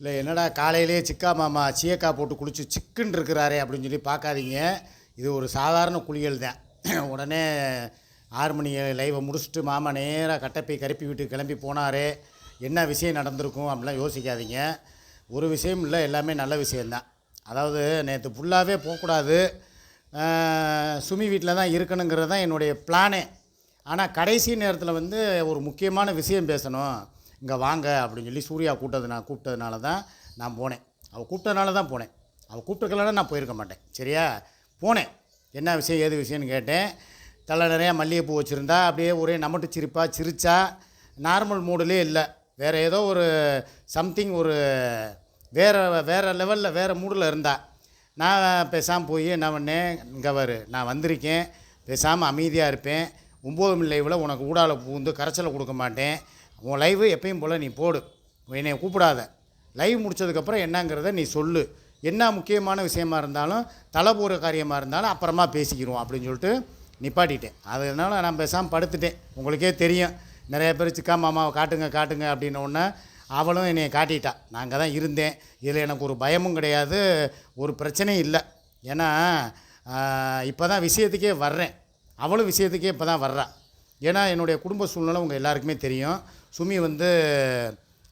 இல்லை என்னடா காலையிலே சிக்கா மாமா சீயக்கா போட்டு குளிச்சு சிக்குன்னு இருக்கிறாரே அப்படின்னு சொல்லி பார்க்காதீங்க. இது ஒரு சாதாரண குளியல் தான். உடனே ஆறு மணி லைவை முடிச்சுட்டு மாமா நேராக கட்டப்பை கருப்பி விட்டு கிளம்பி போனாரே. என்ன விஷயம் நடந்திருக்கும் அப்படிலாம் யோசிக்காதீங்க. ஒரு விஷயம் இல்லை எல்லாமே நல்ல விஷயந்தான் அதாவது நேற்று ஃபுல்லாகவே போகக்கூடாது. சுமி வீட்டில் தான் இருக்கணுங்கிறது தான் என்னுடைய பிளானே. ஆனால் கடைசி நேரத்தில் வந்து ஒரு முக்கியமான விஷயம் பேசணும். இங்கே வாங்க அப்படின்னு சொல்லி சூர்யா கூப்பிட்டது நான் கூப்பிட்டதுனால தான் நான் போனேன். அவள் கூப்பிட்டதுனால தான் போனேன். அவள் கூப்பிட்டுருக்கலன்னா நான் போயிருக்க மாட்டேன். சரியா? போனேன். என்ன விஷயம் ஏது விஷயம்னு கேட்டேன். தலை நிறையா மல்லிகைப்பூ வச்சுருந்தா அப்படியே ஒரே நமட்டு சிரிப்பாக சிரித்தா நார்மல் மூடிலே இல்லை. வேறு ஏதோ ஒரு சம்திங் ஒரு வேறு வேறு லெவலில் வேறு மூடில் இருந்தா. நான் பேசாமல் போய் என்ன பண்ணேன்? இங்கே வரு நான் வந்திருக்கேன். பேசாமல் அமைதியாக இருப்பேன். ஒம்பது மணி லைவில் உனக்கு ஊடால பூந்து கரைச்சலை கொடுக்க மாட்டேன். உன் லைவு எப்பயும் போல் நீ போடு. என்னை கூப்பிடாத. லைவ் முடிச்சதுக்கப்புறம் என்னங்கிறத நீ சொல்லு. என்ன முக்கியமான விஷயமா இருந்தாலும் தலை போகிற காரியமாக இருந்தாலும் அப்புறமா பேசிக்கிறோம் அப்படின்னு சொல்லிட்டு நிப்பாட்டிட்டேன். அதனால நான் பேசாமல் படுத்துட்டேன். உங்களுக்கே தெரியும். நிறைய பேர் சிக்கா மாமாவை காட்டுங்க காட்டுங்க அப்படின்ன உடனே அவளும் என்னை காட்டிட்டா. நாங்கள் தான் இருந்தேன். இதில் எனக்கு ஒரு பயமும் கிடையாது. ஒரு பிரச்சனையும் இல்லை. ஏன்னா இப்போ தான் விஷயத்துக்கே வர்றேன். அவளும் விஷயத்துக்கே இப்போ தான் வர்றா. ஏன்னா என்னுடைய குடும்ப சூழ்நிலை உங்கள் எல்லாருக்குமே தெரியும். சுமி வந்து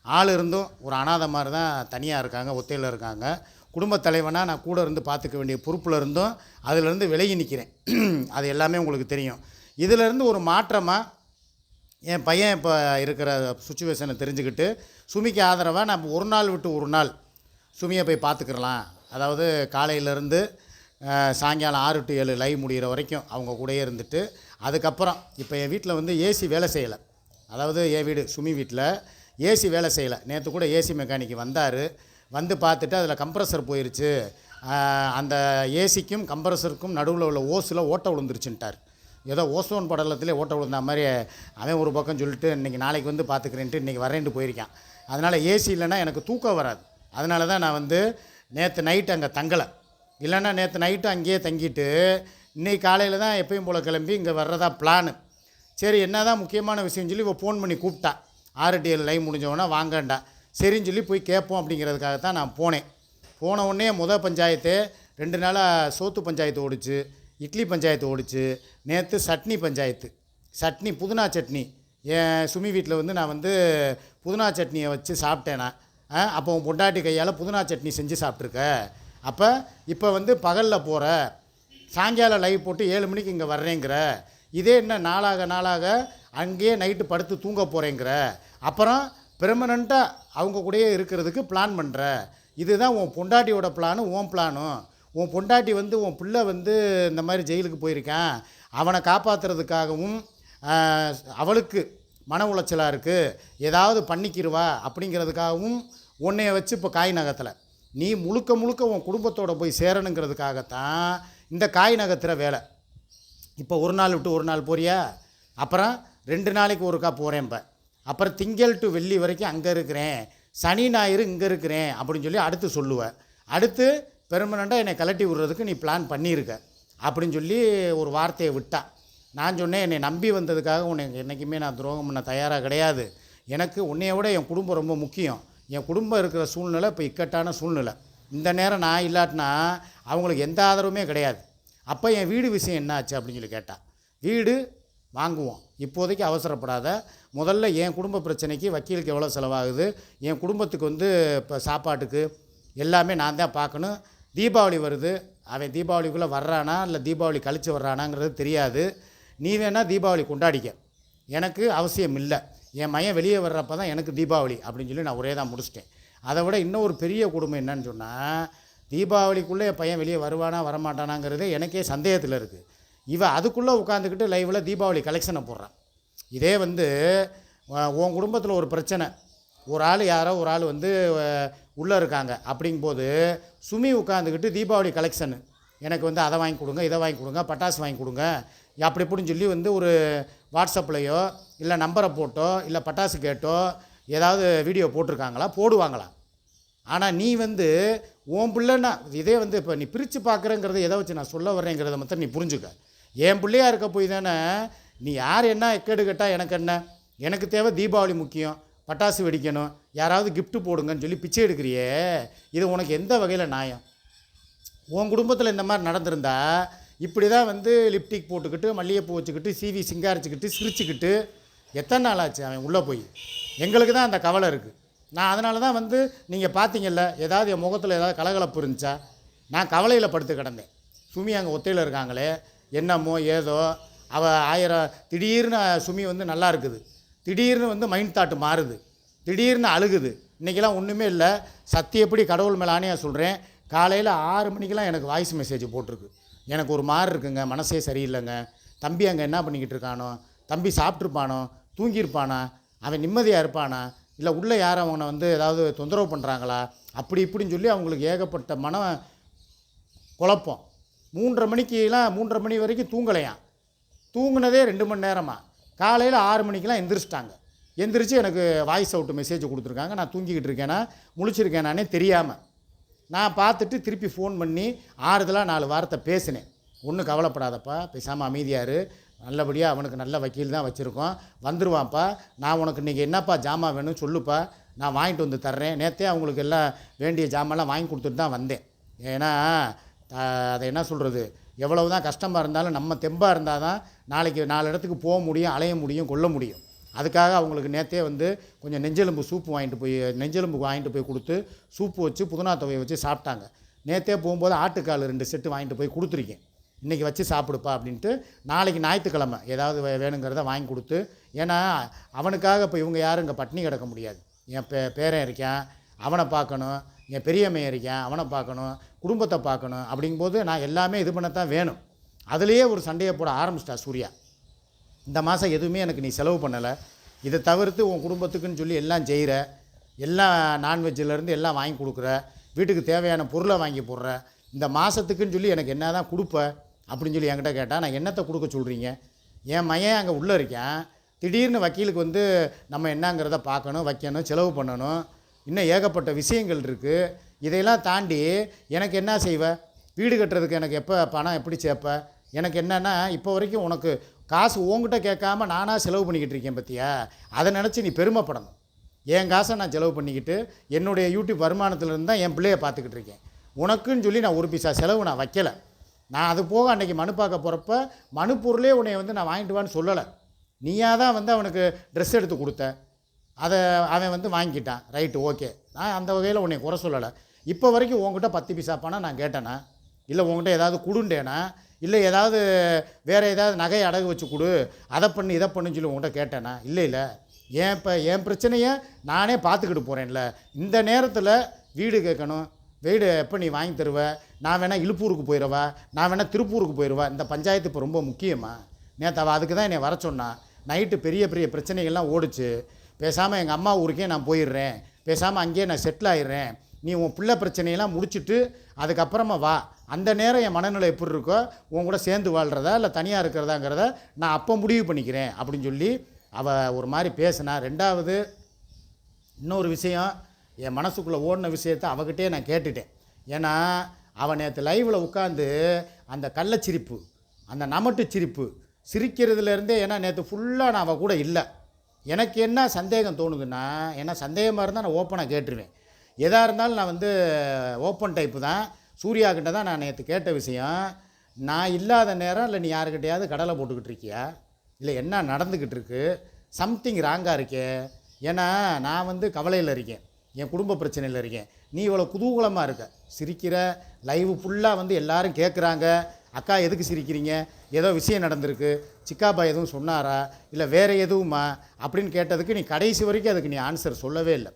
ஆள் இருந்தும் ஒரு அனாதை மாதிரி தான் தனியாக இருக்காங்க ஒத்தையில் இருக்காங்க. குடும்பத் தலைவனாக நான் கூட இருந்து பார்த்துக்க வேண்டிய பொறுப்பில் இருந்தும் அதிலிருந்து விலகி நிற்கிறேன் அது எல்லாமே உங்களுக்கு தெரியும். இதிலிருந்து ஒரு மாற்றமாக என் பையன் இப்போ இருக்கிற சுச்சுவேஷனை தெரிஞ்சுக்கிட்டு சுமிக்கு ஆதரவாக நம்ம ஒரு நாள் விட்டு ஒரு நாள் சுமியை போய் பார்த்துக்கிறலாம் அதாவது காலையிலேருந்து சாயங்காலம் ஆறு டு ஏழு லைவ் முடிகிற வரைக்கும் அவங்க கூடயே இருந்துட்டு அதுக்கப்புறம் இப்போ என் வீட்டில் வந்து ஏசி வேலை செய்யலை. அதாவது என் வீடு சுமி வீட்டில் ஏசி வேலை செய்யலை. நேற்று கூட ஏசி மெக்கானிக்கு வந்தார். வந்து பார்த்துட்டு அதில் கம்ப்ரஸர் போயிருச்சு. அந்த ஏசிக்கும் கம்ப்ரஸருக்கும் நடுவில் உள்ள ஓஸில் ஓட்டை விழுந்துருச்சுன்ட்டார். ஏதோ ஓசோன் படலத்திலே ஓட்ட விழுந்த மாதிரி அவன் ஒரு பக்கம் சொல்லிட்டு இன்றைக்கி நாளைக்கு வந்து பார்த்துக்கிறேன்ட்டு இன்றைக்கி வரேன்ட்டு போயிருக்கான். அதனால் ஏசி இல்லைன்னா எனக்கு தூக்கம் வராது. அதனால தான் நான் வந்து நேற்று நைட்டு அங்கே தங்கலை. இல்லைன்னா நேற்று நைட்டு அங்கேயே தங்கிட்டு இன்றைக்கி காலையில் தான் எப்பயும் போல் கிளம்பி இங்கே வர்றதா பிளானு சரி என்ன தான் முக்கியமான விஷயம் சொல்லி இப்போ ஃபோன் பண்ணி கூப்பிட்டா. ஆர்டிஎல் டி ஏழு லைவ் முடிஞ்சவொடனே வாங்கண்டா சரின்னு சொல்லி போய் கேட்போம் அப்படிங்கிறதுக்காக தான் நான் போனேன். போன உடனே முத பஞ்சாயத்து ரெண்டு நாளாக சோத்து பஞ்சாயத்து ஓடிச்சு இட்லி பஞ்சாயத்து ஓடிச்சு நேற்று சட்னி பஞ்சாயத்து. சட்னி புதினா சட்னி. என் சுமி வீட்டில் வந்து நான் வந்து புதினா சட்னியை வச்சு சாப்பிட்டேன். நான் அப்போ உன் பொண்டாட்டி கையால் புதினா சட்னி செஞ்சு சாப்பிட்ருக்க அப்போ இப்போ வந்து பகலில் போகிற சாயங்காலம் லைவ் போட்டு ஏழு மணிக்கு இங்கே வர்றேங்கிற. இதே என்ன நாளாக நாளாக அங்கேயே நைட்டு படுத்து தூங்க போகிறேங்கிற அப்புறம் பெர்மனண்ட்டாக அவங்க கூடயே இருக்கிறதுக்கு பிளான் பண்ணுற இதுதான் உன் பொண்டாட்டியோட பிளானும் உன் பிளானும் உன் பொண்டாட்டி வந்து உன் பிள்ளை வந்து இந்த மாதிரி ஜெயிலுக்கு போயிருக்கான். அவனை காப்பாற்றுறதுக்காகவும் அவளுக்கு மன உளைச்சலாக இருக்குது ஏதாவது பண்ணிக்கிடுவா அப்படிங்கிறதுக்காகவும் உன்னைய வச்சு இப்போ காய் நகத்தில். நீ முழுக்க முழுக்க உன் குடும்பத்தோடு போய் சேரணுங்கிறதுக்காகத்தான் இந்த காய் நகத்துற வேலை. இப்போ ஒரு நாள் விட்டு ஒரு நாள் போறியா? அப்புறம் ரெண்டு நாளைக்கு ஒருக்கா போகிறேன் இப்போ அப்புறம் திங்கள் டு வெள்ளி வரைக்கும் அங்கே இருக்கிறேன். சனி ஞாயிறு இங்கே இருக்கிறேன் அப்படின்னு சொல்லி அடுத்து சொல்லுவேன் அடுத்து பெர்மனண்ட்டாக என்னை கலட்டி விடுறதுக்கு நீ பிளான் பண்ணியிருக்க அப்படின்னு சொல்லி ஒரு வார்த்தையை விட்டா. நான் சொன்னேன் என்னை நம்பி வந்ததுக்காக உனக்கு என்றைக்குமே நான் துரோகம் பண்ண தயாராக கிடையாது. எனக்கு உன்னைய விட என் குடும்பம் ரொம்ப முக்கியம். என் குடும்பம் இருக்கிற சூழ்நிலை இப்போ இக்கட்டான சூழ்நிலை. இந்த நேரம் நான் இல்லாட்டினா அவங்களுக்கு எந்த ஆதரவுமே கிடையாது. அப்போ என் வீடு விஷயம் என்ன ஆச்சு அப்படின்னு சொல்லி கேட்டால் வீடு வாங்குவோம். இப்போதைக்கு அவசரப்படாத முதல்ல என் குடும்ப பிரச்சனைக்கு வக்கீலுக்கு எவ்வளோ செலவாகுது என் குடும்பத்துக்கு வந்து இப்போ சாப்பாட்டுக்கு எல்லாமே நான் தான் பார்க்கணும். தீபாவளி வருது அவன் தீபாவளிக்குள்ளே வர்றானா இல்லை தீபாவளி கழித்து வர்றானாங்கிறது தெரியாது. நீ வேணால் தீபாவளி கொண்டாடிக்க. எனக்கு அவசியம் இல்லை. என் மையன் வெளியே வர்றப்ப தான் எனக்கு தீபாவளி அப்படின்னு சொல்லி நான் ஒரே தான் முடிச்சிட்டேன். அதை விட இன்னும் ஒரு பெரிய குடும்பம் என்னன்னு சொன்னால் தீபாவளிக்குள்ளே என் பையன் வெளியே வருவானா வரமாட்டானாங்கிறதே எனக்கே சந்தேகத்தில் இருக்குது இவன் அதுக்குள்ளே உட்காந்துக்கிட்டு லைவில் தீபாவளி கலெக்ஷனை போடுறான் இதே வந்து உன் உன் குடும்பத்தில் ஒரு பிரச்சனை. ஒரு ஆள் யாரோ ஒரு ஆள் வந்து உள்ளே இருக்காங்க. அப்படிங்கும்போது சுமி உட்காந்துக்கிட்டு தீபாவளி கலெக்ஷனு எனக்கு வந்து அதை வாங்கி கொடுங்க இதை வாங்கி கொடுங்க பட்டாசு வாங்கி கொடுங்க அப்படி இப்படின்னு சொல்லி வந்து ஒரு வாட்ஸ்அப்லேயோ இல்லை நம்பரை போட்டோ இல்லை பட்டாசு கேட்டோ ஏதாவது வீடியோ போட்டிருக்காங்களா? போடுவாங்களா? ஆனால் நீ வந்து உன் பிள்ளைன்னா இதே வந்து இப்போ நீ பிரித்து பார்க்குறேங்கிறத எதை வச்சு நான் சொல்ல வர்றேங்கிறத மட்டும் நீ புரிஞ்சுக்க. என் பிள்ளையா இருக்க போய் தானே நீ யார் என்ன கேடு கேட்டால் எனக்கு என்ன? எனக்கு தேவை தீபாவளி முக்கியம் பட்டாசு வெடிக்கணும் யாராவது கிஃப்ட்டு போடுங்கன்னு சொல்லி பிச்சை எடுக்கிறியே இது உனக்கு எந்த வகையில் நியாயம்? உன் குடும்பத்தில் இந்த மாதிரி நடந்திருந்தா இப்படி தான் வந்து லிப்டிக் போட்டுக்கிட்டு மல்லிகைப்பூ வச்சுக்கிட்டு சீவி சிங்காரிச்சுக்கிட்டு சிரிச்சுக்கிட்டு எத்தனை நாள் ஆச்சு அவன் உள்ளே போய்? எங்களுக்கு தான் அந்த கவலை இருக்குது நான் அதனால தான் வந்து நீங்கள் பார்த்தீங்கல்ல ஏதாவது என் முகத்தில் ஏதாவது கலகலப்பு இருந்துச்சா? நான் கவலையில் படுத்து கிடந்தேன். சுமி அங்கே ஒத்தையில் இருக்காங்களே என்னமோ ஏதோ அவள் ஆயிரம் திடீர்னு சுமி வந்து நல்லா இருக்குது. திடீர்னு வந்து மைண்ட் தாட்டு மாறுது. திடீர்னு அழுகுது. இன்றைக்கெல்லாம் ஒன்றுமே இல்லை. சத்தியப்படி கடவுள் மேலே சொல்கிறேன் காலையில் ஆறு மணிக்கெலாம் எனக்கு வாய்ஸ் மெசேஜ் போட்டிருக்கு. எனக்கு ஒரு மாறு இருக்குங்க. மனசே சரியில்லைங்க. தம்பி அங்கே என்ன பண்ணிக்கிட்டு இருக்கானோ? தம்பி சாப்பிட்ருப்பானோ தூங்கியிருப்பானா? அவன் நிம்மதியாக இருப்பானா? இல்லை உள்ளே யார் அவனை வந்து ஏதாவது தொந்தரவு பண்ணுறாங்களா அப்படி இப்படின்னு சொல்லி அவங்களுக்கு ஏகப்பட்ட மன குழப்பம். மூன்றரை மணிக்கெலாம் மூன்றரை மணி வரைக்கும் தூங்கலையாம். தூங்கினதே ரெண்டு மணி நேரமாக காலையில் ஆறு மணிக்கெலாம் எந்திரிச்சிட்டாங்க. எந்திரிச்சு எனக்கு வாய்ஸ் அவுட் மெசேஜ் கொடுத்துருக்காங்க. நான் தூங்கிக்கிட்டு இருக்கேனா? முழிச்சிருக்கேனானே தெரியாமல் நான் பார்த்துட்டு திருப்பி ஃபோன் பண்ணி ஆறுதலாக நாலு வார்த்தை பேசினேன். ஒன்றும் கவலைப்படாதப்பா பேசாமல் அமைதியாரு நல்லபடியாக அவனுக்கு நல்ல வக்கீல் தான் வச்சுருக்கோம். வந்துடுவான்ப்பா நான் உனக்கு இன்றைக்கி என்னப்பா ஜாமான் வேணும் சொல்லுப்பா. நான் வாங்கிட்டு வந்து தர்றேன். நேற்றே அவங்களுக்கு எல்லாம் வேண்டிய ஜாமான்லாம் வாங்கி கொடுத்துட்டு தான் வந்தேன். ஏன்னா அதை என்ன சொல்கிறது எவ்வளவு தான் கஷ்டமாக இருந்தாலும் நம்ம தெம்பாக இருந்தால் தான் நாளைக்கு நாலு இடத்துக்கு போக முடியும் அலைய முடியும் கொல்ல முடியும். அதுக்காக அவங்களுக்கு நேற்றே வந்து கொஞ்சம் நெஞ்செலும்பு சூப்பு வாங்கிட்டு போய் நெஞ்செலும்பு வாங்கிட்டு போய் கொடுத்து சூப்பு வச்சு புதினா துவையை வச்சு சாப்பிட்டாங்க. நேற்றே போகும்போது ஆட்டுக்கால் ரெண்டு செட்டு வாங்கிட்டு போய் கொடுத்துருக்கேன். இன்றைக்கி வச்சு சாப்பிடுப்பா அப்படின்ட்டு நாளைக்கு ஞாயிற்றுக்கிழமை ஏதாவது வே- வேணுங்கிறத வாங்கி கொடுத்து ஏன்னா அவனுக்காக இப்போ இவங்க யாரும் இங்கே பட்டினி கிடக்க முடியாது. என் பே பேரன் இருக்கான் அவனை பார்க்கணும் என் பெரியம்மையை இருக்கான் அவனை பார்க்கணும் குடும்பத்தை பார்க்கணும் அப்படிங்கும்போது நான் எல்லாமே இது பண்ணத்தான் வேணும். அதுலேயே ஒரு சண்டையை போட ஆரம்பிச்சிட்டா சூர்யா. இந்த மாதம் எதுவுமே எனக்கு நீ செலவு பண்ணலை. இதை தவிர்த்து உன் குடும்பத்துக்குன்னு சொல்லி எல்லாம் செய்கிற எல்லாம் நான்வெஜ்ஜிலேருந்து எல்லாம் வாங்கி கொடுக்குற வீட்டுக்கு தேவையான பொருளை வாங்கி போடுற இந்த மாதத்துக்குன்னு சொல்லி எனக்கு என்ன தான் கொடுப்ப அப்படின்னு சொல்லி என்கிட்ட கேட்டால் நான் என்னத்தை கொடுக்க சொல்கிறீங்க என் மையன் அங்கே உள்ளே இருக்கேன். திடீர்னு வக்கீலுக்கு வந்து நம்ம என்னங்கிறத பார்க்கணும் வைக்கணும் செலவு பண்ணணும். இன்னும் ஏகப்பட்ட விஷயங்கள் இருக்குது இதையெல்லாம் தாண்டி எனக்கு என்ன செய்வ? வீடு கட்டுறதுக்கு எனக்கு எப்போ பணம் எப்படி சேர்ப்ப? எனக்கு என்னென்னா இப்போ வரைக்கும் உனக்கு காசு உன்கிட்ட கேட்காம நானாக செலவு பண்ணிக்கிட்டு இருக்கேன் பத்தியா? அதை நினச்சி நீ பெருமைப்படணும். என் காசை நான் செலவு பண்ணிக்கிட்டு என்னுடைய யூடியூப் வருமானத்துலேருந்து தான் என் பிள்ளைய பார்த்துக்கிட்டு இருக்கேன். உனக்குன்னு சொல்லி நான் ஒரு பைசா செலவு நான் வைக்கலை. நான் அது போக அன்றைக்கி மனு பார்க்க போகிறப்ப மனு பொருளே உன்னை வந்து நான் வாங்கிட்டு வான்னு சொல்லலை. நீயாக தான் வந்து அவனுக்கு ட்ரெஸ் எடுத்து கொடுத்த. அதை அவன் வந்து வாங்கிக்கிட்டான் ரைட்டு ஓகே நான் அந்த வகையில் உன்னை குறை சொல்லலை. இப்போ வரைக்கும் உங்ககிட்ட பத்து பைசா பணம் நான் கேட்டேனா? இல்லை உங்ககிட்ட ஏதாவது கொடுண்டேனா? இல்லை ஏதாவது வேறு ஏதாவது நகையை அடகு வச்சு கொடு. அதை பண்ணு இதை பண்ணுன்னு சொல்லி உங்கள்கிட்ட கேட்டேனா? இல்லை இல்லை. ஏன் இப்போ என் பிரச்சனையை நானே பார்த்துக்கிட்டு போகிறேன்ல இந்த நேரத்தில் வீடு கேட்கணும். வீடு எப்போ நீ வாங்கி தருவ? நான் வேணால் இழுப்பூருக்கு போயிடுவா நான் வேணால் திருப்பூருக்கு போயிடுவா இந்த பஞ்சாயத்து இப்போ ரொம்ப முக்கியமாக நேற்று அவள் அதுக்கு தான் என்னை வர சொன்னான் நைட்டு பெரிய பெரிய பிரச்சனைகள்லாம் ஓடுச்சு. பேசாமல் எங்கள் அம்மா ஊருக்கே நான் போயிடுறேன். பேசாமல் அங்கேயே நான் செட்டில் ஆயிடுறேன். நீ உன் பிள்ளை பிரச்சனையெல்லாம் முடிச்சுட்டு அதுக்கப்புறமா வா. அந்த நேரம் என் மனநிலை எப்படி இருக்கோ உன் கூட சேர்ந்து வாழ்கிறதா இல்லை தனியாக இருக்கிறதாங்கிறத நான் அப்போ முடிவு பண்ணிக்கிறேன் அப்படின்னு சொல்லி அவள் ஒரு மாதிரி பேசினா. ரெண்டாவது இன்னொரு விஷயம் என் மனசுக்குள்ளே ஓடின விஷயத்த அவகிட்டே நான் கேட்டுட்டேன். ஏன்னா அவன் நேற்று லைவில் உட்காந்து அந்த கள்ளச்சிரிப்பு அந்த நமட்டு சிரிப்பு சிரிக்கிறதுலேருந்தே ஏன்னா நேற்று ஃபுல்லாக நான் அவள் கூட இல்லை. எனக்கு என்ன சந்தேகம் தோணுதுன்னா ஏன்னா சந்தேகமாக இருந்தால் நான் ஓப்பனாக கேட்டுருவேன். எதாக இருந்தாலும் நான் வந்து ஓப்பன் டைப்பு தான். சூர்யா கிட்ட தான் நான் நேற்று கேட்ட விஷயம். நான் இல்லாத நேரம் இல்லை நீ யாருக்கிட்டையாவது கடலை போட்டுக்கிட்டு இருக்கியா? இல்லை என்ன நடந்துக்கிட்டு இருக்கு? சம்திங் ராங்காக இருக்கே. ஏன்னா நான் வந்து கவலையில் இருக்கேன். என் குடும்ப பிரச்சனையில் இருக்கேன். நீ இவ்வளோ குதூகலமாக இருக்க. சிரிக்கிற லைவ் ஃபுல்லாக வந்து எல்லாரும் கேட்குறாங்க அக்கா எதுக்கு சிரிக்கிறீங்க? ஏதோ விஷயம் நடந்திருக்கு. சிக்காப்பா எதுவும் சொன்னாரா? இல்லை வேறு எதுவுமா? அப்படின்னு கேட்டதுக்கு நீ கடைசி வரைக்கும் அதுக்கு நீ ஆன்சர் சொல்லவே இல்லை.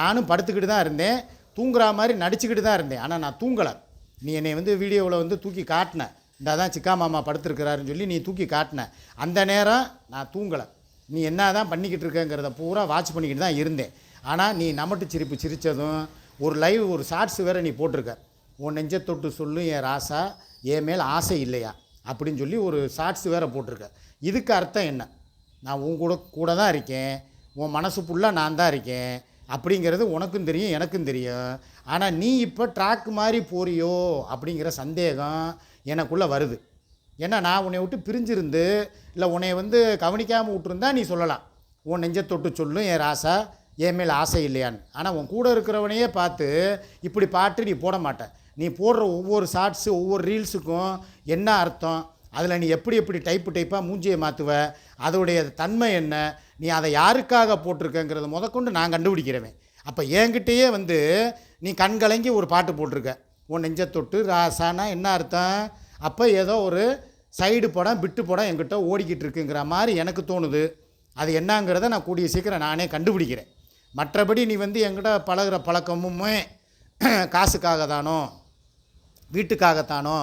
நானும் படுத்துக்கிட்டு தான் இருந்தேன். தூங்குற மாதிரி நடிச்சுக்கிட்டு தான் இருந்தேன். ஆனால் நான் தூங்கலை. நீ என்னை வந்து வீடியோவில் வந்து தூக்கி காட்டின. இந்த தான் சிக்கா மாமா படுத்துருக்கிறாருன்னு சொல்லி நீ தூக்கி காட்டின. அந்த நேரம் நான் தூங்கலை. நீ என்ன தான் பண்ணிக்கிட்டு இருக்கங்கிறத பூரா வாட்ச் பண்ணிக்கிட்டு தான் இருந்தேன். ஆனால் நீ நமட்டு சிரிப்பு சிரித்ததும் ஒரு லைவ் ஒரு ஷார்ட்ஸ் வேறு நீ போட்டிருக்க. உன் நெஞ்ச தொட்டு சொல்லு என் ராசா என் மேல் ஆசை இல்லையா? அப்படின்னு சொல்லி ஒரு ஷார்ட்ஸ் வேறு போட்டிருக்க. இதுக்கு அர்த்தம் என்ன? நான் உன் கூட கூட தான் இருக்கேன். உன் மனசு ஃபுல்லாக நான் தான் இருக்கேன். அப்படிங்கிறது உனக்கும் தெரியும் எனக்கும் தெரியும். ஆனால் நீ இப்போ ட்ராக் மாதிரி போறியோ? அப்படிங்கிற சந்தேகம் எனக்குள்ளே வருது. ஏன்னா நான் உன்னை விட்டு பிரிஞ்சிருந்து இல்லை உன்னை வந்து கவனிக்காமல் விட்டுருந்தா நீ சொல்லலாம். உன் நெஞ்ச தொட்டு சொல்லும் என் ராசா என் மேல் ஆசை இல்லையான்னு. ஆனால் உன் கூட இருக்கிறவனையே பார்த்து இப்படி பாட்டு நீ போட மாட்ட. நீ போடுற ஒவ்வொரு ஷார்ட்ஸு ஒவ்வொரு ரீல்ஸுக்கும் என்ன அர்த்தம்? அதில் நீ எப்படி எப்படி டைப்பு டைப்பாக மூஞ்சியை மாற்றுவ அதோடைய தன்மை என்ன? நீ அதை யாருக்காக போட்டிருக்கங்கிறத முதற்கொண்டு நான் கண்டுபிடிக்கிறவன். அப்போ என்கிட்டயே வந்து நீ கண்கலங்கி ஒரு பாட்டு போட்டிருக்க. உன் நெஞ்ச தொட்டு ராசானா என்ன அர்த்தம்? அப்போ ஏதோ ஒரு சைடு படம் பிட்டு படம் என்கிட்ட ஓடிக்கிட்டு இருக்குங்கிற மாதிரி எனக்கு தோணுது. அது என்னங்கிறத நான் கூடிய சீக்கிரம் நானே கண்டுபிடிக்கிறேன். மற்றபடி நீ வந்து என்கிட்ட பழகுற பழக்கமுமே காசுக்காக தானோ? வீட்டுக்காகத்தானோ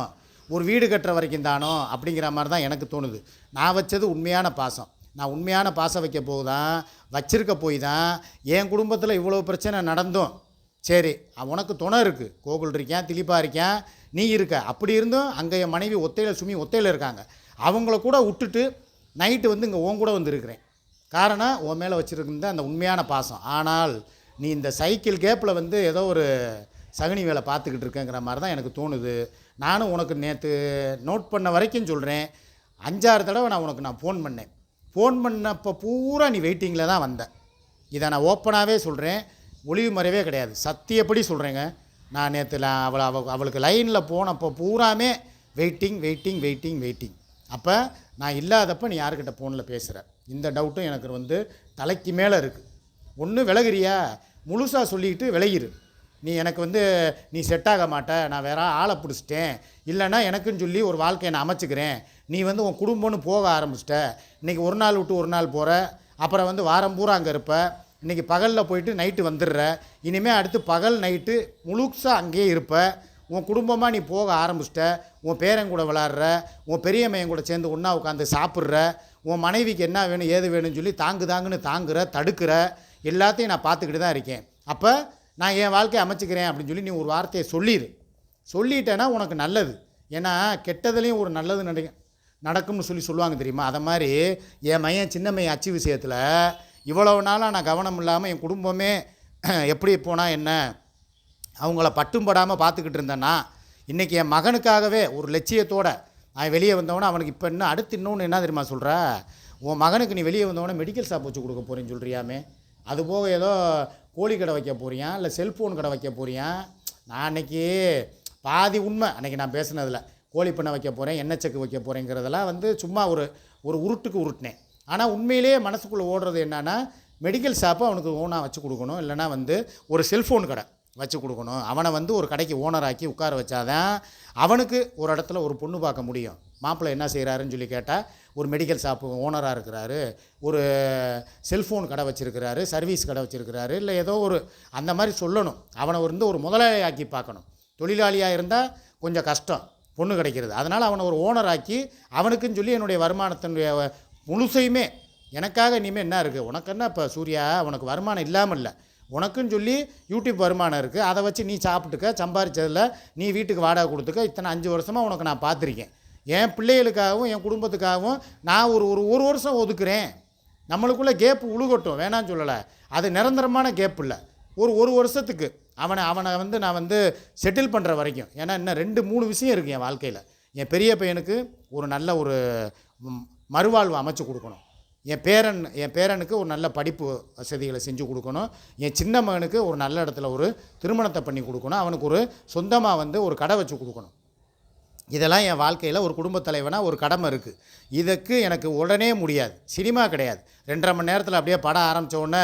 ஒரு வீடு கட்டுற வரைக்கும் தானோ? அப்படிங்கிற மாதிரி தான் எனக்கு தோணுது. நான் வச்சது உண்மையான பாசம். நான் உண்மையான பாசம் வைக்க போது தான் வச்சிருக்க போய் தான் என் குடும்பத்தில் இவ்வளோ பிரச்சனை நடந்தும். சரி உனக்கு துணை இருக்குது கோகுல் இருக்கேன் திலீப்பா இருக்கேன் நீ இருக்க. அப்படி இருந்தும் அங்கே என் மனைவி ஒத்தையில் சுமி ஒத்தையில் இருக்காங்க. அவங்கள கூட விட்டுட்டு நைட்டு வந்து இங்கே உன் கூட வந்து இருக்கிறேன். காரணம் உன் மேலே வச்சுருந்த அந்த உண்மையான பாசம். ஆனால் நீ இந்த சைக்கிள் கேப்பில் வந்து ஏதோ ஒரு சகுனி வேலை பார்த்துக்கிட்டு இருக்கேங்கிற மாதிரி தான் எனக்கு தோணுது. நானும் உனக்கு நேற்று நோட் பண்ண வரைக்கும் சொல்கிறேன் அஞ்சாறு தடவை நான் உனக்கு நான் ஃபோன் பண்ணேன். ஃபோன் பண்ணப்போ பூரா நீ வெயிட்டிங்கில் தான் வந்தேன் இதை நான் ஓப்பனாகவே சொல்கிறேன் ஒளிவு மறைவே கிடையாது. சத்தியப்படி சொல்கிறேங்க நான் நேற்று அவளை அவ அவளுக்கு லைனில் போனப்போ பூராமே வெயிட்டிங் வெயிட்டிங் வெயிட்டிங் வெயிட்டிங் அப்போ நான் இல்லாதப்போ நீ யாருக்கிட்ட ஃபோனில் பேசுகிற இந்த டவுட்டும் எனக்கு வந்து தலைக்கு மேலே இருக்குது ஒன்று விலகுறியா? முழுசாக சொல்லிக்கிட்டு விலகிரு. நீ எனக்கு வந்து நீ செட் ஆக மாட்ட நான் வேற ஆளை பிடிச்சிட்டேன். இல்லைன்னா எனக்குன்னு சொல்லி ஒரு வாழ்க்கையை நான் அமைச்சிக்கிறேன். நீ வந்து உன் குடும்பம்னு போக ஆரம்பிச்சிட்ட. இன்றைக்கி ஒரு நாள் விட்டு ஒரு நாள் போகிற அப்புறம் வந்து வாரம் பூரா அங்கே இருப்ப. இன்றைக்கி பகலில் போயிட்டு நைட்டு வந்துடுற. இனிமேல் அடுத்து பகல் நைட்டு முழுசாக அங்கேயே இருப்ப. உன் குடும்பமாக நீ போக ஆரம்பிச்சிட்ட. உன் பேரன் கூட விளாட்ற உன் பெரிய மையன் கூட சேர்ந்து ஒன்றா உட்காந்து சாப்பிட்ற. உன் மனைவிக்கு என்ன வேணும் ஏது வேணும்னு சொல்லி தாங்கு தாங்குன்னு தாங்குற தடுக்கிற எல்லாத்தையும் நான் பார்த்துக்கிட்டு தான் இருக்கேன். அப்போ நான் என் வாழ்க்கையை அமைச்சிக்கிறேன் அப்படின்னு சொல்லி நீ ஒரு வார்த்தையை சொல்லிடு சொல்லிட்டேன்னா உனக்கு நல்லது. ஏன்னா கெட்டதுலேயும் ஒரு நல்லது நடக்க நடக்கும்னு சொல்லி சொல்லுவாங்க தெரியுமா? அதை மாதிரி என் மையன் சின்ன மையன் அச்சு விஷயத்தில் இவ்வளவு நாளாக நான் கவனம் இல்லாமல் என் குடும்பமே எப்படி போனால் என்ன? அவங்கள பட்டும் படாமல் பார்த்துக்கிட்டு இருந்தேன்னா இன்றைக்கி என் மகனுக்காகவே ஒரு லட்சியத்தோடு அவன் வெளியே வந்தவொடனே அவனுக்கு இப்போ இன்னும் அடுத்து இன்னொன்று என்ன தெரியுமா சொல்கிற உன் மகனுக்கு நீ வெளியே வந்தவொடனே மெடிக்கல் ஷாப் வச்சு கொடுக்க போகிறேன்னு சொல்கிறியாமே அது போக ஏதோ கோழி கடை வைக்க போறியா? இல்லை செல்ஃபோன் கடை வைக்க போறியா? நான் அன்னைக்கு பாதி உண்மை. அன்னைக்கு நான் பேசுனதில். கோழி பண்ணை வைக்க போகிறேன் எண்ணெய் செக்கு வைக்க போகிறேங்கிறதெல்லாம் வந்து சும்மா ஒரு ஒரு உருட்டுக்கு உருட்டினேன். ஆனால் உண்மையிலேயே மனசுக்குள்ளே ஓடுறது என்னென்னா மெடிக்கல் ஷாப்பை அவனுக்கு ஓனாக வச்சு கொடுக்கணும். இல்லைன்னா வந்து ஒரு செல்ஃபோன் கடை. வச்சு கொடுக்கணும். அவனை வந்து ஒரு கடைக்கு ஓனராக்கி உட்கார வச்சாதான் அவனுக்கு ஒரு இடத்துல ஒரு பொண்ணு பார்க்க முடியும். மாப்பிள்ளை என்ன செய்கிறாருன்னு சொல்லி கேட்டால் ஒரு மெடிக்கல் ஷாப்பு ஓனராக இருக்கிறாரு ஒரு செல்ஃபோன் கடை வச்சுருக்கிறாரு சர்வீஸ் கடை வச்சுருக்கிறாரு இல்லை ஏதோ ஒரு அந்த மாதிரி சொல்லணும். அவனை வந்து ஒரு முதலாளியாக்கி பார்க்கணும். தொழிலாளியாக இருந்தால் கொஞ்சம் கஷ்டம் பொண்ணு கிடைக்கிறது. அதனால் அவனை ஒரு ஓனராக்கி அவனுக்குன்னு சொல்லி என்னுடைய வருமானத்தினுடைய முழுசையுமே எனக்காக இனிமேல் என்ன இருக்குது உனக்கு என்ன இப்போ சூர்யா? உனக்கு வருமானம் இல்லாமல் இல்லை. உனக்குன்னு சொல்லி யூடியூப் வருமானம் இருக்குது அதை வச்சு நீ சாப்பிட்டுக்க சம்பாரிச்சதில் நீ வீட்டுக்கு வாடகை கொடுத்துக்க. இத்தனை அஞ்சு வருஷமாக உனக்கு நான் பார்த்துருக்கேன். என் பிள்ளைகளுக்காகவும் என் குடும்பத்துக்காகவும் நான் ஒரு ஒரு ஒரு வருஷம் ஒதுக்குறேன். நம்மளுக்குள்ளே கேப் உழுகட்டும் வேணான்னு சொல்லலை. அது நிரந்தரமான கேப் இல்லை. ஒரு ஒரு வருஷத்துக்கு அவனை அவனை வந்து நான் வந்து செட்டில் பண்ணுற வரைக்கும். ஏன்னா இன்னும் ரெண்டு மூணு விஷயம் இருக்குது என் வாழ்க்கையில். என் பெரிய பையனுக்கு ஒரு நல்ல ஒரு மறுவாழ்வு அமைச்சு கொடுக்கணும். என் பேரன் என் பேரனுக்கு ஒரு நல்ல படிப்பு வசதிகளை செஞ்சு கொடுக்கணும். என் சின்ன மகனுக்கு ஒரு நல்ல இடத்துல ஒரு திருமணத்தை பண்ணி கொடுக்கணும். அவனுக்கு ஒரு சொந்தமாக வந்து ஒரு கடை வச்சு கொடுக்கணும். இதெல்லாம் என் வாழ்க்கையில் ஒரு குடும்பத் தலைவனாக ஒரு கடமை இருக்குது இதுக்கு எனக்கு உடனே முடியாது. சினிமா கிடையாது. ரெண்டரை மணி நேரத்தில் அப்படியே படம் ஆரம்பித்த உடனே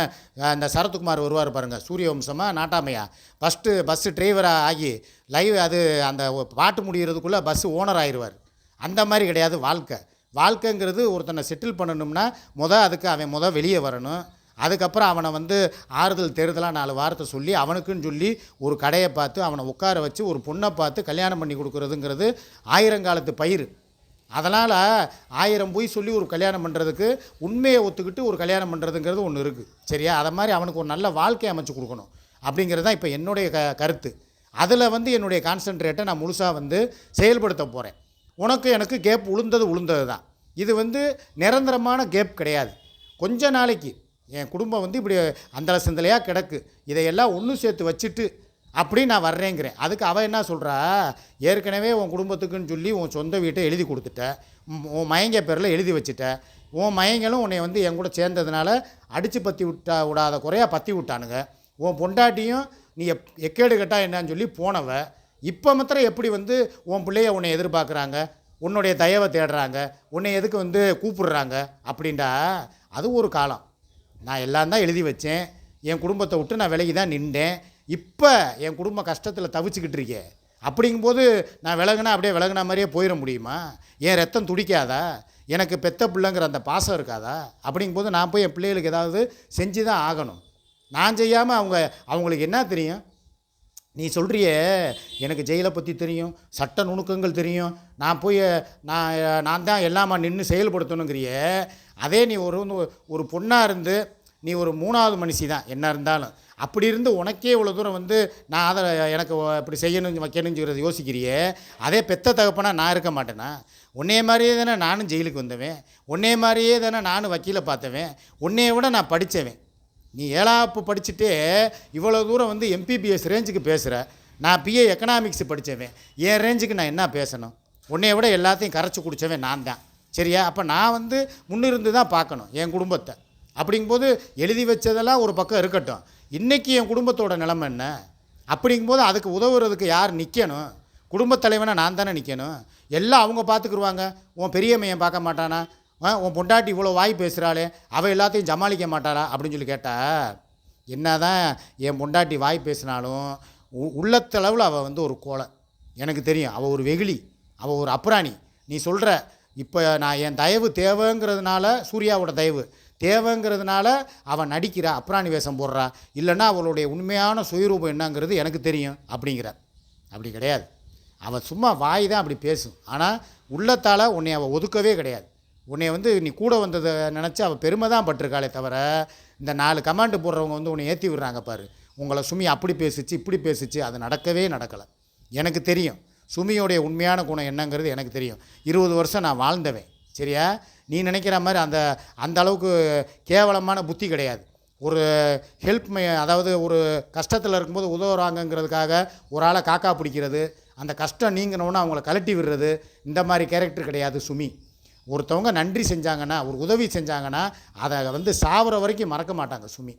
அந்த சரத்குமார் வருவார் பாருங்கள் சூரிய வம்சமா நாட்டாமையா ஃபஸ்ட்டு பஸ்ஸு டிரைவராக ஆகி லைவ் அது அந்த பாட்டு முடிகிறதுக்குள்ளே பஸ்ஸு ஓனர் ஆயிடுவார் அந்த மாதிரி கிடையாது வாழ்க்கை. வாழ்க்கைங்கிறது ஒருத்தனை செட்டில் பண்ணணும்னா முதல் அதுக்கு அவன் முதல் வெளியே வரணும். அதுக்கப்புறம் அவனை வந்து ஆறுதல் தேறுதலாக நாலு வாரத்தை சொல்லி அவனுக்குன்னு சொல்லி ஒரு கடையை பார்த்து அவனை உட்கார வச்சு ஒரு பொண்ணை பார்த்து கல்யாணம் பண்ணி கொடுக்குறதுங்கிறது ஆயிரங்காலத்து பயிர் அதனால் ஆயிரம் போய் சொல்லி ஒரு கல்யாணம் பண்ணுறதுக்கு உண்மையை ஒத்துக்கிட்டு ஒரு கல்யாணம் பண்ணுறதுங்கிறது ஒன்று இருக்குது சரியா? அதை மாதிரி அவனுக்கு ஒரு நல்ல வாழ்க்கை அமைச்சு கொடுக்கணும். அப்படிங்கிறது தான் இப்போ என்னுடைய க கருத்து. அதில் வந்து என்னுடைய கான்சன்ட்ரேட்டை நான் முழுசாக வந்து செயல்படுத்த போகிறேன் உனக்கு எனக்கு கேப் உளுந்தது உளுந்தது தான். இது வந்து நிரந்தரமான கேப் கிடையாது. கொஞ்ச நாளைக்கு என் குடும்பம் வந்து இப்படி அந்தல சிந்தலையாக கிடக்கு. இதையெல்லாம் ஒன்று சேர்த்து வச்சுட்டு அப்படி நான் வர்றேங்கிறேன். அதுக்கு அவள் என்ன சொல்கிறா ஏற்கனவே உன் குடும்பத்துக்குன்னு சொல்லி உன் சொந்த வீட்டை எழுதி கொடுத்துட்ட. உன் மயங்க பேரில் எழுதி வச்சுட்ட. உன் மயங்களும் உன்னை வந்து என் கூட சேர்ந்ததுனால அடித்து பற்றி விட்டா விடாத குறையாக பற்றி விட்டானுங்க. உன் பொண்டாட்டியும் நீ எப் எக்கேடு கட்டா என்னன்னு சொல்லி போனவ இப்போ மாத்திரம் எப்படி வந்து உன் பிள்ளைய உன்னை எதிர்பார்க்குறாங்க? உன்னுடைய தயவை தேடுறாங்க. உன்னை எதுக்கு வந்து கூப்பிடுறாங்க? அப்படின்டா அது ஒரு காலம். நான் எல்லாம் தான் எழுதி வச்சேன். என் குடும்பத்தை விட்டு நான் விலகி தான் நின்றேன். இப்போ என் குடும்ப கஷ்டத்தில் தவிச்சுக்கிட்டு இருக்கேன் அப்படிங்கும்போது நான் விலகுனா அப்படியே விலகுன மாதிரியே போயிட முடியுமா? என் ரத்தம் துடிக்காதா? எனக்கு பெத்த பிள்ளைங்கிற அந்த பாசம் இருக்காதா? அப்படிங்கும்போது நான் போய் என் பிள்ளைகளுக்கு ஏதாவது செஞ்சு தான் ஆகணும். நான் செய்யாமல் அவங்க அவங்களுக்கு என்ன தெரியும்? நீ சொல்கிறியே எனக்கு ஜெயிலை பற்றி தெரியும் சட்ட நுணுக்கங்கள் தெரியும். நான் போய் நான் நான் தான் எல்லாமா நின்று செயல்படுத்தணுங்கிறியே. அதே நீ ஒரு ஒரு பொண்ணாக இருந்து நீ ஒரு மூணாவது மனுஷி தான் என்ன இருந்தாலும். அப்படி இருந்து உனக்கே இவ்வளோ தூரம் வந்து நான் அதை எனக்கு இப்படி செய்யணும் வைக்கணுங்கிறத யோசிக்கிறியே. அதே பெத்த தகப்பனா நான் இருக்க மாட்டேனா? உன்னே மாதிரியே தானே நானும் ஜெயிலுக்கு வந்தவன். உன்னே மாதிரியே தானே நானும் வக்கீலை பார்த்தவன். உன்னைய விட நான் படித்தவன். நீ ஏழாப்பு படிச்சுட்டு இவ்வளோ தூரம் வந்து எம்பிபிஎஸ் ரேஞ்சுக்கு பேசுகிற நான் பிஏ எக்கனாமிக்ஸ் படித்தவன் என் ரேஞ்சுக்கு நான் என்ன பேசணும்? உன்னைய விட எல்லாத்தையும் கரைச்சி குடித்தவன் நான் தான் சரியா? அப்போ நான் வந்து முன்னிருந்து தான் பார்க்கணும் என் குடும்பத்தை. அப்படிங்கும்போது எழுதி வச்சதெல்லாம் ஒரு பக்கம் இருக்கட்டும். இன்றைக்கி என் குடும்பத்தோட நிலைமை என்ன? அப்படிங்கும்போது அதுக்கு உதவுறதுக்கு யார் நிற்கணும் குடும்பத் தலைவனை நான் தானே நிற்கணும் எல்லாம் அவங்க பார்த்துக்குருவாங்க. உன் பெரியமையன் பார்க்க மாட்டானா? உன் பொண்டாட்டி இவ்வளோ வாய் பேசுகிறாளே அவள் எல்லாத்தையும் சமாளிக்க மாட்டாளா அப்படின்னு சொல்லி கேட்டா என்னதான் என் பொண்டாட்டி வாய் பேசினாலும் உ- உள்ளத்தளவில் அவள் வந்து ஒரு கோலை எனக்கு தெரியும் அவள் ஒரு வெகுளி அவள் ஒரு அப்புறாணி நீ சொல்கிற இப்போ நான் என் தயவு தேவைங்கிறதுனால சூர்யாவோட தயவு தேவைங்கிறதுனால அவன் நடிக்கிறா அப்ராணி வேஷம் போடுறா இல்லைன்னா அவளுடைய உண்மையான சுயரூபம் என்னங்கிறது எனக்கு தெரியும் அப்படிங்கிற அப்படி கிடையாது. அவள் சும்மா வாய் தான் அப்படி பேசும். ஆனால் உள்ளத்தால் உன்னை அவள் ஒதுக்கவே கிடையாது. உன்னை வந்து நீ கூட வந்ததை நினச்சி அவள் பெருமை தான் பட்டிருக்காளே தவிர இந்த நாலு கமாண்டு போடுறவங்க வந்து உன்னை ஏற்றி விடுறாங்க பாரு. உங்களை சுமி அப்படி பேசிச்சு இப்படி பேசிச்சு அது நடக்கவே நடக்கலை. எனக்கு தெரியும். சுமியோடைய உண்மையான குணம் என்னங்கிறது எனக்கு தெரியும். இருபது வருஷம் நான் வாழ்ந்தவேன். சரியா? நீ நினைக்கிற மாதிரி அந்த அந்த அளவுக்கு கேவலமான புத்தி கிடையாது. ஒரு ஹெல்ப் அதாவது ஒரு கஷ்டத்தில் இருக்கும்போது உதவுறாங்கங்கிறதுக்காக ஒரு ஆளை காக்கா பிடிக்கிறது அந்த கஷ்டம் நீங்கினோன்னு அவங்கள கழட்டி விடுறது இந்த மாதிரி கேரக்டர் கிடையாது சுமி. ஒருத்தவங்க நன்றி செஞ்சாங்கன்னா ஒரு உதவி செஞ்சாங்கன்னா அதை வந்து சாவர வரைக்கும் மறக்க மாட்டாங்க சுமி.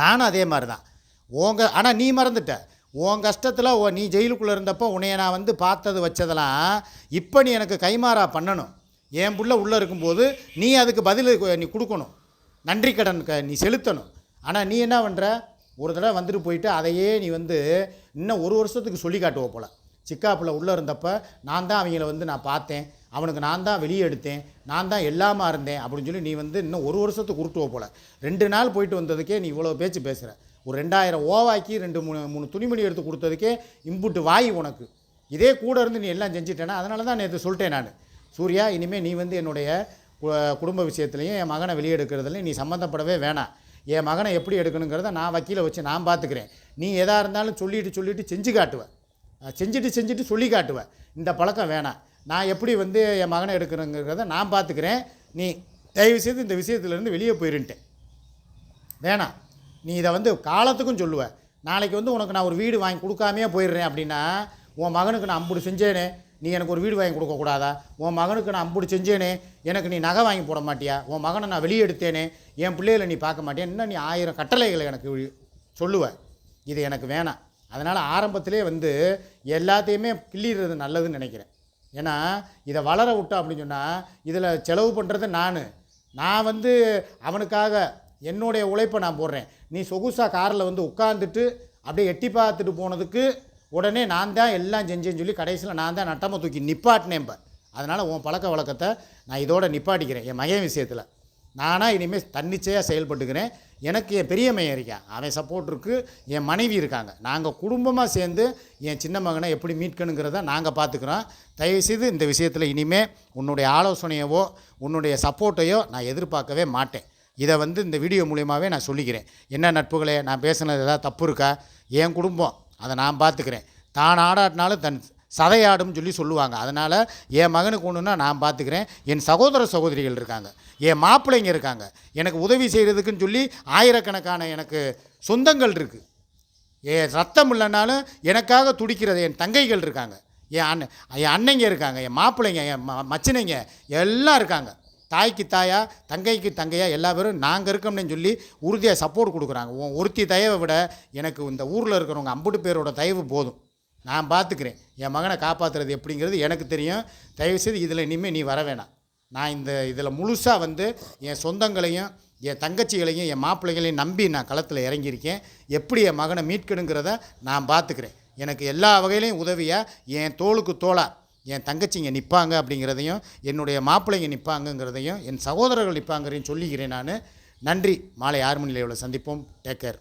நானும் அதே மாதிரி தான் உங்க ஆனால் நீ மறந்துட்ட. உன் கஷ்டத்தில் ஓ நீ ஜெயிலுக்குள்ளே இருந்தப்போ உன்னைய நான் வந்து பார்த்தது வச்சதெல்லாம் இப்போ நீ எனக்கு கைமாறா பண்ணணும். என் புள்ள உள்ளே இருக்கும்போது நீ அதுக்கு பதில் நீ கொடுக்கணும். நன்றி கடன் க நீ செலுத்தணும். ஆனால் நீ என்ன பண்ணுற ஒரு தடவை வந்துட்டு போயிட்டு அதையே நீ வந்து இன்னும் ஒரு வருஷத்துக்கு சொல்லி காட்டுவ போல. சிக்காப்பில் உள்ளே இருந்தப்ப நான் தான் அவங்கள வந்து நான் பார்த்தேன். அவனுக்கு நான் தான் வெளியே எடுத்தேன். நான் தான் எல்லாமா இருந்தேன் அப்படின்னு சொல்லி நீ வந்து இன்னும் ஒரு வருஷத்துக்கு உருட்டுவ போல. ரெண்டு நாள் போயிட்டு வந்ததுக்கே நீ இவ்வளோ பேச்சு பேசுகிற ஒரு ரெண்டாயிரம் ஓவாக்கி ரெண்டு மூணு மூணு துணிமணி எடுத்து கொடுத்ததுக்கே இம்புட்டு வாய் உனக்கு. இதே கூட இருந்து நீ எல்லாம் செஞ்சிட்டேனா அதனால தான் நேற்று சொல்லிட்டேன் நான். சூர்யா இனிமேல் நீ வந்து என்னுடைய கு- குடும்ப விஷயத்துலையும் என் மகனை வெளியே எடுக்கிறதுலையும் நீ சம்மந்தப்படவே வேணாம். என் மகனை எப்படி எடுக்கணுங்கிறத நான் வக்கீலை வச்சு நான் பார்த்துக்கிறேன் நீ எதாக இருந்தாலும் சொல்லிட்டு சொல்லிட்டு செஞ்சு காட்டுவேன் செஞ்சுட்டு செஞ்சுட்டு சொல்லி காட்டுவேன். இந்த பழக்கம் வேணாம். நான் எப்படி வந்து என் மகனை எடுக்கிறேங்கிறத நான் பார்த்துக்கிறேன். நீ தயவு செய்து இந்த விஷயத்துலேருந்து வெளியே போயிருன்ட்டேன் வேணாம். நீ இதை வந்து காலத்துக்கும் சொல்லுவ. நாளைக்கு வந்து உனக்கு நான் ஒரு வீடு வாங்கி கொடுக்காமையே போயிடுறேன் அப்படின்னா உன் மகனுக்கு நான் அம்புடு செஞ்சேனே நீ எனக்கு ஒரு வீடு வாங்கி கொடுக்கக்கூடாதா? உன் மகனுக்கு நான் அம்புடு செஞ்சேனே எனக்கு நீ நகை வாங்கி போட மாட்டியா? உன் மகனை நான் வெளியே எடுத்தேனே என் பிள்ளைகளை நீ பார்க்க மாட்டேன் இன்னும் நீ ஆயிரம் கட்டளைகளை எனக்கு சொல்லுவேன் சொல்லுவ இது எனக்கு வேணாம். அதனால் ஆரம்பத்திலே வந்து எல்லாத்தையுமே கிள்ளிடுறது நல்லதுன்னு நினைக்கிறேன். ஏன்னா இதை வளர விட்டோம் அப்படின்னு சொன்னால் இதில் செலவு பண்ணுறது நான். நான் வந்து அவனுக்காக என்னுடைய உழைப்பை நான் போடுறேன். நீ சொகுசாக காரில் வந்து உட்காந்துட்டு அப்படியே எட்டி பார்த்துட்டு போனதுக்கு உடனே நான் தான் எல்லாம் செஞ்சேன்னு சொல்லி கடைசியில் நான் தான் நட்டமாக தூக்கி நிப்பாட்டினேன் இப்போ அதனால் உன் பழக்க வழக்கத்தை நான் இதோட நிப்பாட்டிக்கிறேன். என் மகன் விஷயத்தில். நானாக இனிமேல் தன்னிச்சையாக செயல்பட்டுக்கிறேன். எனக்கு என் பெரிய மையன் இருக்கான் அவன் சப்போர்ட் இருக்குது என் மனைவி இருக்காங்க. நாங்கள் குடும்பமாக சேர்ந்து என் சின்ன மகனை எப்படி மீட்கணுங்கிறத நாங்கள் பார்த்துக்குறோம். தயவுசெய்து இந்த விஷயத்தில் இனிமேல் உன்னுடைய ஆலோசனையவோ உன்னுடைய சப்போர்ட்டையோ நான் எதிர்பார்க்கவே மாட்டேன். இதை வந்து இந்த வீடியோ மூலியமாகவே நான் சொல்லிக்கிறேன். என்ன நட்புகளே நான் பேசுனது ஏதாவது தப்பு இருக்கா? என் குடும்பம். அதை நான் பார்த்துக்கிறேன். தான் ஆடாட்டினாலும் தன் சதையாடும்னு சொல்லி சொல்லுவாங்க. அதனால் என் மகனுக்கு ஒன்றுன்னா நான் பார்த்துக்கிறேன். என் சகோதர சகோதரிகள் இருக்காங்க. என் மாப்பிள்ளைங்க இருக்காங்க. எனக்கு உதவி செய்கிறதுக்குன்னு சொல்லி ஆயிரக்கணக்கான எனக்கு சொந்தங்கள் இருக்குது என் ரத்தம் இல்லைனாலும் எனக்காக துடிக்கிறது என் தங்கைகள் இருக்காங்க. என் அண்ணன் என் அன்னைங்க இருக்காங்க என் மாப்பிள்ளைங்க என் ம மச்சினைங்க எல்லாம் இருக்காங்க. தாய்க்கு தாயா தங்கைக்கு தங்கையா எல்லா பேரும் நாங்கள் இருக்கோம்னு சொல்லி உறுதியாக சப்போர்ட் கொடுக்குறாங்க. உன் ஒருத்தி தயவை விட எனக்கு இந்த ஊரில் இருக்கிறவங்க அம்புட்டு பேரோட தயவு போதும். நான் பார்த்துக்கிறேன் என் மகனை காப்பாற்றுறது எப்படிங்கிறது எனக்கு தெரியும். தயவுசெய்து இதில் இனிமேல் நீ வர வேணாம். நான் இந்த இதில் முழுசாக வந்து என் சொந்தங்களையும் என் தங்கச்சிகளையும் என் மாப்பிள்ளைகளையும் நம்பி நான் களத்தில் இறங்கியிருக்கேன். எப்படி என் மகனை மீட்கணுங்கிறத நான் பார்த்துக்கிறேன். எனக்கு எல்லா வகையிலையும் உதவியாக என் தோளுக்கு தோளாக என் தங்கச்சிங்க நிற்பாங்க அப்படிங்கிறதையும் என்னுடைய மாப்பிள்ளைங்க நிற்பாங்கங்கிறதையும் என் சகோதரர்கள் நிற்பாங்கிறதையும் சொல்லிக்கிறேன் நான். நன்றி. மாலை ஆறு மணி லைவில் சந்திப்போம். Take care